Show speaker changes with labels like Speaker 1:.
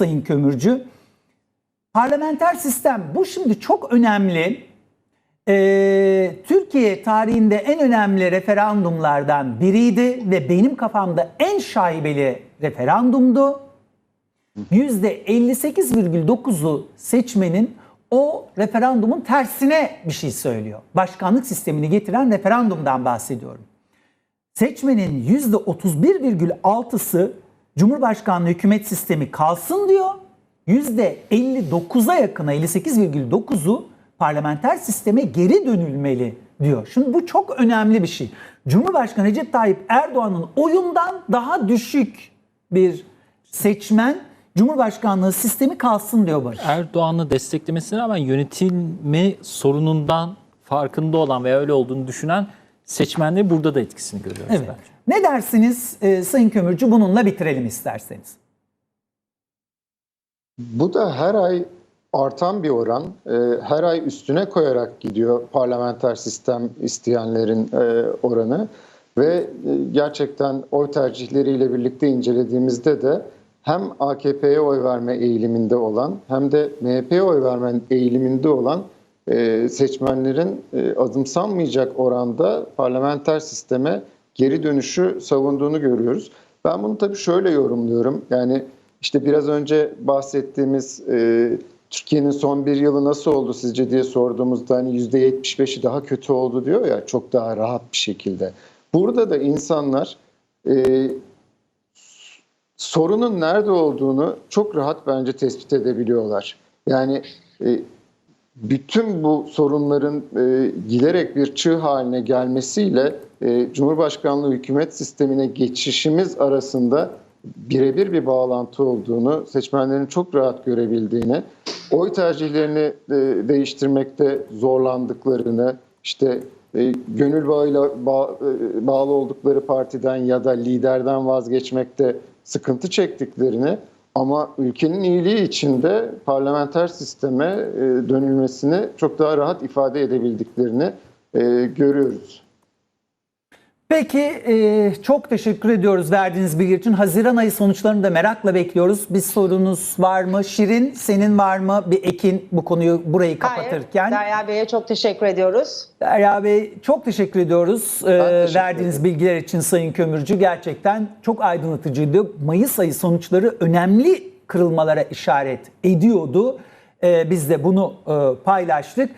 Speaker 1: Sayın Kömürcü. Parlamenter sistem bu şimdi çok önemli. Ee, Türkiye tarihinde en önemli referandumlardan biriydi ve benim kafamda en şaibeli referandumdu. %58,9'u seçmenin o referandumun tersine bir şey söylüyor. Başkanlık sistemini getiren referandumdan bahsediyorum. Seçmenin %31,6'sı Cumhurbaşkanlığı hükümet sistemi kalsın diyor. %59'a yakına 58,9'u parlamenter sisteme geri dönülmeli diyor. Şimdi bu çok önemli bir şey. Cumhurbaşkanı Recep Tayyip Erdoğan'ın oyundan daha düşük bir seçmen Cumhurbaşkanlığı sistemi kalsın diyor Barış.
Speaker 2: Erdoğan'ı desteklemesine rağmen yönetilme sorunundan farkında olan veya öyle olduğunu düşünen seçmenleri burada da etkisini görüyoruz
Speaker 1: Evet.
Speaker 2: bence.
Speaker 1: Ne dersiniz e, Sayın Kömürcü? Bununla bitirelim isterseniz.
Speaker 3: Bu da her ay artan bir oran. Ee, Her ay üstüne koyarak gidiyor parlamenter sistem isteyenlerin e, oranı. Ve e, gerçekten oy tercihleriyle birlikte incelediğimizde de hem AKP'ye oy verme eğiliminde olan hem de MHP'ye oy verme eğiliminde olan e, seçmenlerin e, adımsanmayacak oranda parlamenter sisteme geri dönüşü savunduğunu görüyoruz. Ben bunu tabii şöyle yorumluyorum. Yani işte biraz önce bahsettiğimiz e, Türkiye'nin son bir yılı nasıl oldu sizce diye sorduğumuzda hani %75'i daha kötü oldu diyor ya çok daha rahat bir şekilde. Burada da insanlar e, sorunun nerede olduğunu çok rahat bence tespit edebiliyorlar. Yani e, bütün bu sorunların e, giderek bir çığ haline gelmesiyle e, Cumhurbaşkanlığı hükümet sistemine geçişimiz arasında birebir bir bağlantı olduğunu, seçmenlerin çok rahat görebildiğini, oy tercihlerini e, değiştirmekte zorlandıklarını, işte e, gönül bağıyla bağ- e, bağlı oldukları partiden ya da liderden vazgeçmekte sıkıntı çektiklerini ama ülkenin iyiliği için de parlamenter sisteme e, dönülmesini çok daha rahat ifade edebildiklerini e, görüyoruz.
Speaker 1: Peki e, çok teşekkür ediyoruz verdiğiniz bilgi için. Haziran ayı sonuçlarını da merakla bekliyoruz. Bir sorunuz var mı? Şirin senin var mı? Bir Ekin bu konuyu burayı kapatırken.
Speaker 4: Hayır, Derya Bey'e çok teşekkür ediyoruz.
Speaker 1: Derya Bey çok teşekkür ediyoruz e,
Speaker 3: teşekkür
Speaker 1: verdiğiniz
Speaker 3: ederim.
Speaker 1: bilgiler için Sayın Kömürcü. Gerçekten çok aydınlatıcıydı. Mayıs ayı sonuçları önemli kırılmalara işaret ediyordu. E, biz de bunu e, paylaştık.